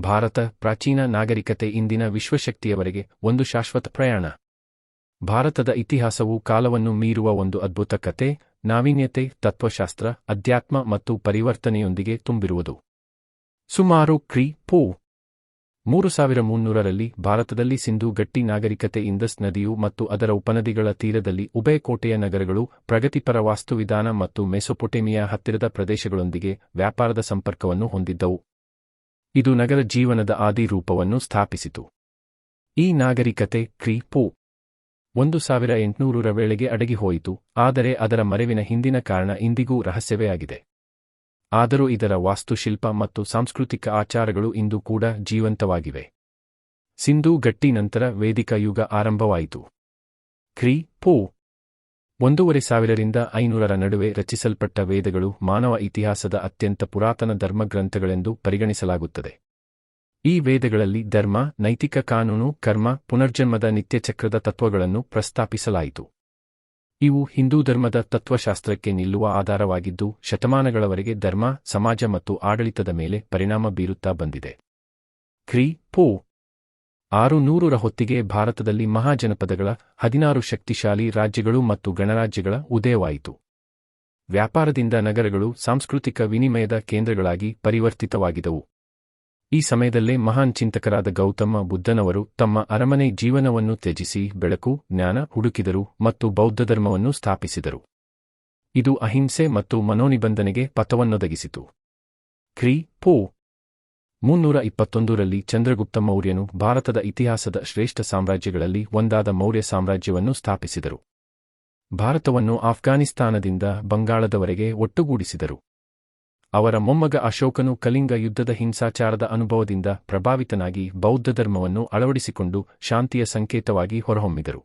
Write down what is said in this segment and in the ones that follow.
ಭಾರತ ಪ್ರಾಚೀನ ನಾಗರಿಕತೆ ಇಂದಿನ ವಿಶ್ವಶಕ್ತಿಯವರೆಗೆ ಒಂದು ಶಾಶ್ವತ ಪ್ರಯಾಣ. ಭಾರತದ ಇತಿಹಾಸವು ಕಾಲವನ್ನು ಮೀರುವ ಒಂದು ಅದ್ಭುತ ಕತೆ ನಾವೀನ್ಯತೆ, ತತ್ವಶಾಸ್ತ್ರ, ಅಧ್ಯಾತ್ಮ ಮತ್ತು ಪರಿವರ್ತನೆಯೊಂದಿಗೆ ತುಂಬಿರುವುದು. ಸುಮಾರು ಕ್ರಿ ಪೂ. ಮೂರು ಸಾವಿರ ಮುನ್ನೂರರಲ್ಲಿ ಭಾರತದಲ್ಲಿ ಸಿಂಧೂ ಗಟ್ಟಿ ನಾಗರಿಕತೆ ಇಂದಸ್ ನದಿಯು ಮತ್ತು ಅದರ ಉಪನದಿಗಳ ತೀರದಲ್ಲಿ ಉಭಯ ಕೋಟೆಯ ನಗರಗಳು, ಪ್ರಗತಿಪರ ವಾಸ್ತುವಿಧಾನ ಮತ್ತು ಮೆಸೊಪೊಟೇಮಿಯಾ ಹತ್ತಿರದ ಪ್ರದೇಶಗಳೊಂದಿಗೆ ವ್ಯಾಪಾರದ ಸಂಪರ್ಕವನ್ನು ಹೊಂದಿದ್ದವು. ಇದು ನಗರ ಜೀವನದ ಆದಿ ರೂಪವನ್ನು ಸ್ಥಾಪಿಸಿತು. ಈ ನಾಗರಿಕತೆ ಕ್ರಿ ಪೂ ಒಂದು ಸಾವಿರ ಎಂಟುನೂರರ ವೇಳೆಗೆ ಅಡಗಿಹೋಯಿತು ಆದರೆ ಅದರ ಮರೆವಿನ ಹಿಂದಿನ ಕಾರಣ ಇಂದಿಗೂ ರಹಸ್ಯವೇ ಆಗಿದೆ. ಆದರೂ ಇದರ ವಾಸ್ತುಶಿಲ್ಪ ಮತ್ತು ಸಾಂಸ್ಕೃತಿಕ ಆಚಾರಗಳು ಇಂದು ಕೂಡ ಜೀವಂತವಾಗಿವೆ. ಸಿಂಧೂ ಗಟ್ಟಿ ನಂತರ ವೇದಿಕ ಯುಗ ಆರಂಭವಾಯಿತು. ಕ್ರಿ ಪೂ ಒಂದೂವರೆ ಸಾವಿರರಿಂದ ಐನೂರರ ನಡುವೆ ರಚಿಸಲ್ಪಟ್ಟ ವೇದಗಳು ಮಾನವ ಇತಿಹಾಸದ ಅತ್ಯಂತ ಪುರಾತನ ಧರ್ಮಗ್ರಂಥಗಳೆಂದು ಪರಿಗಣಿಸಲಾಗುತ್ತದೆ. ಈ ವೇದಗಳಲ್ಲಿ ಧರ್ಮ, ನೈತಿಕ ಕಾನೂನು, ಕರ್ಮ, ಪುನರ್ಜನ್ಮದ ನಿತ್ಯಚಕ್ರದ ತತ್ವಗಳನ್ನು ಪ್ರಸ್ತಾಪಿಸಲಾಯಿತು. ಇವು ಹಿಂದೂ ಧರ್ಮದ ತತ್ವಶಾಸ್ತ್ರಕ್ಕೆ ನಿಲ್ಲುವ ಆಧಾರವಾಗಿದ್ದು ಶತಮಾನಗಳವರೆಗೆ ಧರ್ಮ, ಸಮಾಜ ಮತ್ತು ಆಡಳಿತದ ಮೇಲೆ ಪರಿಣಾಮ ಬೀರುತ್ತಾ ಬಂದಿದೆ. ಕ್ರಿ, ಪೂ. ಆರು ನೂರರ ಹೊತ್ತಿಗೆ ಭಾರತದಲ್ಲಿ ಮಹಾಜನಪದಗಳ ಹದಿನಾರು ಶಕ್ತಿಶಾಲಿ ರಾಜ್ಯಗಳು ಮತ್ತು ಗಣರಾಜ್ಯಗಳ ಉದಯವಾಯಿತು. ವ್ಯಾಪಾರದಿಂದ ನಗರಗಳು ಸಾಂಸ್ಕೃತಿಕ ವಿನಿಮಯದ ಕೇಂದ್ರಗಳಾಗಿ ಪರಿವರ್ತಿತವಾಗಿದವು. ಈ ಸಮಯದಲ್ಲೇ ಮಹಾನ್ ಚಿಂತಕರಾದ ಗೌತಮ ಬುದ್ಧನವರು ತಮ್ಮ ಅರಮನೆ ಜೀವನವನ್ನು ತ್ಯಜಿಸಿ ಬೆಳಕು, ಜ್ಞಾನ, ಹುಡುಕಿದರು ಮತ್ತು ಬೌದ್ಧ ಧರ್ಮವನ್ನು ಸ್ಥಾಪಿಸಿದರು. ಇದು ಅಹಿಂಸೆ ಮತ್ತು ಮನೋನಿಬಂಧನೆಗೆ ಪಥವನ್ನೊದಗಿಸಿತು. ಕ್ರಿ, ಪೂ. ಮುನ್ನೂರ ಇಪ್ಪತ್ತೊಂದರಲ್ಲಿ ಚಂದ್ರಗುಪ್ತ ಮೌರ್ಯನು ಭಾರತದ ಇತಿಹಾಸದ ಶ್ರೇಷ್ಠ ಸಾಮ್ರಾಜ್ಯಗಳಲ್ಲಿ ಒಂದಾದ ಮೌರ್ಯ ಸಾಮ್ರಾಜ್ಯವನ್ನು ಸ್ಥಾಪಿಸಿದರು. ಭಾರತವನ್ನು ಆಫ್ಘಾನಿಸ್ತಾನದಿಂದ ಬಂಗಾಳದವರೆಗೆ ಒಟ್ಟುಗೂಡಿಸಿದರು. ಅವರ ಮೊಮ್ಮಗ ಅಶೋಕನು ಕಲಿಂಗ ಯುದ್ಧದ ಹಿಂಸಾಚಾರದ ಅನುಭವದಿಂದ ಪ್ರಭಾವಿತನಾಗಿ ಬೌದ್ಧ ಧರ್ಮವನ್ನು ಅಳವಡಿಸಿಕೊಂಡು ಶಾಂತಿಯ ಸಂಕೇತವಾಗಿ ಹೊರಹೊಮ್ಮಿದರು.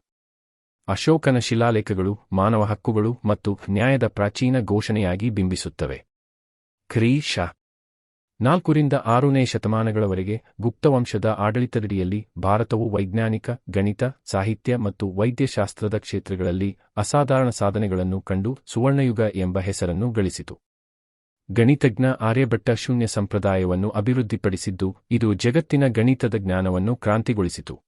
ಅಶೋಕನ ಶಿಲಾಲೇಖಗಳು ಮಾನವ ಹಕ್ಕುಗಳು ಮತ್ತು ನ್ಯಾಯದ ಪ್ರಾಚೀನ ಘೋಷಣೆಯಾಗಿ ಬಿಂಬಿಸುತ್ತವೆ. ಕ್ರೀ ಶ. ನಾಲ್ಕರಿಂದ ಆರನೇ ಶತಮಾನಗಳವರೆಗೆ ಗುಪ್ತವಂಶದ ಆಡಳಿತದಡಿಯಲ್ಲಿ ಭಾರತವು ವೈಜ್ಞಾನಿಕ, ಗಣಿತ, ಸಾಹಿತ್ಯ ಮತ್ತು ವೈದ್ಯಶಾಸ್ತ್ರದ ಕ್ಷೇತ್ರಗಳಲ್ಲಿ ಅಸಾಧಾರಣ ಸಾಧನೆಗಳನ್ನು ಕಂಡು ಸುವರ್ಣಯುಗ ಎಂಬ ಹೆಸರನ್ನು ಗಳಿಸಿತು. ಗಣಿತಜ್ಞ ಆರ್ಯಭಟ್ಟ ಶೂನ್ಯ ಸಂಪ್ರದಾಯವನ್ನು ಅಭಿವೃದ್ಧಿಪಡಿಸಿದ್ದು, ಇದು ಜಗತ್ತಿನ ಗಣಿತದ ಜ್ಞಾನವನ್ನು ಕ್ರಾಂತಿಗೊಳಿಸಿತು.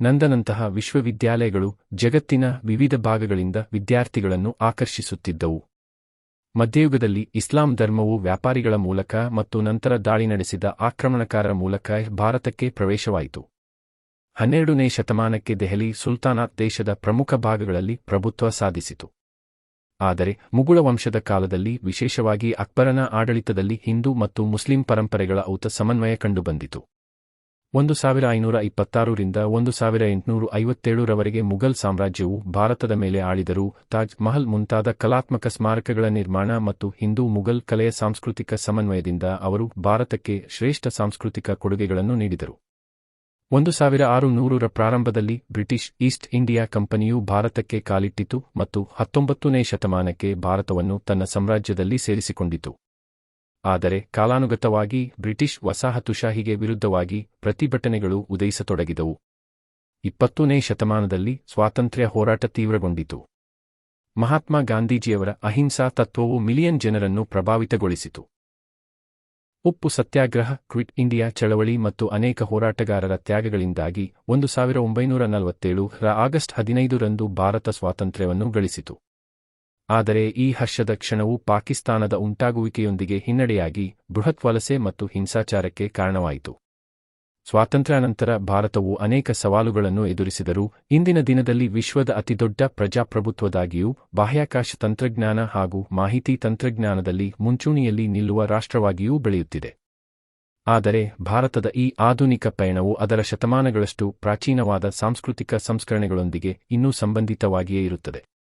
ನಂದನಂತಹ ವಿಶ್ವವಿದ್ಯಾಲಯಗಳು ಜಗತ್ತಿನ ವಿವಿಧ ಭಾಗಗಳಿಂದ ವಿದ್ಯಾರ್ಥಿಗಳನ್ನು ಆಕರ್ಷಿಸುತ್ತಿದ್ದವು. ಮಧ್ಯಯುಗದಲ್ಲಿ ಇಸ್ಲಾಂ ಧರ್ಮವು ವ್ಯಾಪಾರಿಗಳ ಮೂಲಕ ಮತ್ತು ನಂತರ ದಾಳಿ ನಡೆಸಿದ ಆಕ್ರಮಣಕಾರರ ಮೂಲಕ ಭಾರತಕ್ಕೆ ಪ್ರವೇಶವಾಯಿತು. ಹನ್ನೆರಡನೇ ಶತಮಾನಕ್ಕೆ ದೆಹಲಿ ಸುಲ್ತಾನಾತ್ ದೇಶದ ಪ್ರಮುಖ ಭಾಗಗಳಲ್ಲಿ ಪ್ರಭುತ್ವ ಸಾಧಿಸಿತು. ಆದರೆ ಮುಗುಳ ವಂಶದ ಕಾಲದಲ್ಲಿ ವಿಶೇಷವಾಗಿ ಅಕ್ಬರನ ಆಡಳಿತದಲ್ಲಿ ಹಿಂದೂ ಮತ್ತು ಮುಸ್ಲಿಂ ಪರಂಪರೆಗಳ ಔತ ಸಮನ್ವಯ ಕಂಡುಬಂದಿತು. ಒಂದು ಸಾವಿರ ಐನೂರ ಇಪ್ಪತ್ತಾರರಿಂದ ಒಂದು ಸಾವಿರ ಎಂಟುನೂರ ಐವತ್ತೇಳರವರೆಗೆ ಮುಘಲ್ ಸಾಮ್ರಾಜ್ಯವು ಭಾರತದ ಮೇಲೆ ಆಳಿದರು ತಾಜ್ ಮಹಲ್ ಮುಂತಾದ ಕಲಾತ್ಮಕ ಸ್ಮಾರಕಗಳ ನಿರ್ಮಾಣ ಮತ್ತು ಹಿಂದೂ ಮುಘಲ್ ಕಲೆಯ ಸಾಂಸ್ಕೃತಿಕ ಸಮನ್ವಯದಿಂದ ಅವರು ಭಾರತಕ್ಕೆ ಶ್ರೇಷ್ಠ ಸಾಂಸ್ಕೃತಿಕ ಕೊಡುಗೆಗಳನ್ನು ನೀಡಿದರು. ಒಂದು ಸಾವಿರ ಆರು ನೂರರ ಪ್ರಾರಂಭದಲ್ಲಿ ಬ್ರಿಟಿಷ್ ಈಸ್ಟ್ ಇಂಡಿಯಾ ಕಂಪನಿಯು ಭಾರತಕ್ಕೆ ಕಾಲಿಟ್ಟಿತು ಮತ್ತು ಹತ್ತೊಂಬತ್ತನೇ ಶತಮಾನಕ್ಕೆ ಭಾರತವನ್ನು ತನ್ನ ಸಾಮ್ರಾಜ್ಯದಲ್ಲಿ ಸೇರಿಸಿಕೊಂಡಿತು. ಆದರೆ ಕಾಲಾನುಗತವಾಗಿ ಬ್ರಿಟಿಷ್ ವಸಾಹತುಶಾಹಿಗೆ ವಿರುದ್ಧವಾಗಿ ಪ್ರತಿಭಟನೆಗಳು ಉದಯಿಸತೊಡಗಿದವು. ಇಪ್ಪತ್ತನೇ ಶತಮಾನದಲ್ಲಿ ಸ್ವಾತಂತ್ರ್ಯ ಹೋರಾಟ ತೀವ್ರಗೊಂಡಿತು. ಮಹಾತ್ಮ ಗಾಂಧೀಜಿಯವರ ಅಹಿಂಸಾ ತತ್ವವು ಮಿಲಿಯನ್ ಜನರನ್ನು ಪ್ರಭಾವಿತಗೊಳಿಸಿತು. ಉಪ್ಪು ಸತ್ಯಾಗ್ರಹ, ಕ್ವಿಟ್ ಇಂಡಿಯಾ ಚಳವಳಿ ಮತ್ತು ಅನೇಕ ಹೋರಾಟಗಾರರ ತ್ಯಾಗಗಳಿಂದಾಗಿ ಒಂದು ಸಾವಿರ ಒಂಬೈನೂರ ನಲವತ್ತೇಳು ಆಗಸ್ಟ್ ಹದಿನೈದರಂದು ಭಾರತ ಸ್ವಾತಂತ್ರ್ಯವನ್ನು ಗಳಿಸಿತು. ಆದರೆ ಈ ಹರ್ಷದ ಕ್ಷಣವು ಪಾಕಿಸ್ತಾನದ ಉಂಟಾಗುವಿಕೆಯೊಂದಿಗೆ ಹಿನ್ನಡೆಯಾಗಿ ಬೃಹತ್ ವಲಸೆ ಮತ್ತು ಹಿಂಸಾಚಾರಕ್ಕೆ ಕಾರಣವಾಯಿತು. ಸ್ವಾತಂತ್ರ್ಯಾನಂತರ ಭಾರತವು ಅನೇಕ ಸವಾಲುಗಳನ್ನು ಎದುರಿಸಿದರೂ ಇಂದಿನ ದಿನದಲ್ಲಿ ವಿಶ್ವದ ಅತಿದೊಡ್ಡ ಪ್ರಜಾಪ್ರಭುತ್ವದಾಗಿಯೂ ಬಾಹ್ಯಾಕಾಶ ತಂತ್ರಜ್ಞಾನ ಹಾಗೂ ಮಾಹಿತಿ ತಂತ್ರಜ್ಞಾನದಲ್ಲಿ ಮುಂಚೂಣಿಯಲ್ಲಿ ನಿಲ್ಲುವ ರಾಷ್ಟ್ರವಾಗಿಯೂ ಬೆಳೆಯುತ್ತಿದೆ. ಆದರೆ ಭಾರತದ ಈ ಆಧುನಿಕ ಪಯಣವು ಅದರ ಶತಮಾನಗಳಷ್ಟು ಪ್ರಾಚೀನವಾದ ಸಾಂಸ್ಕೃತಿಕ ಸಂಸ್ಕರಣೆಗಳೊಂದಿಗೆ ಇನ್ನೂ ಸಂಬಂಧಿತವಾಗಿಯೇ ಇರುತ್ತದೆ.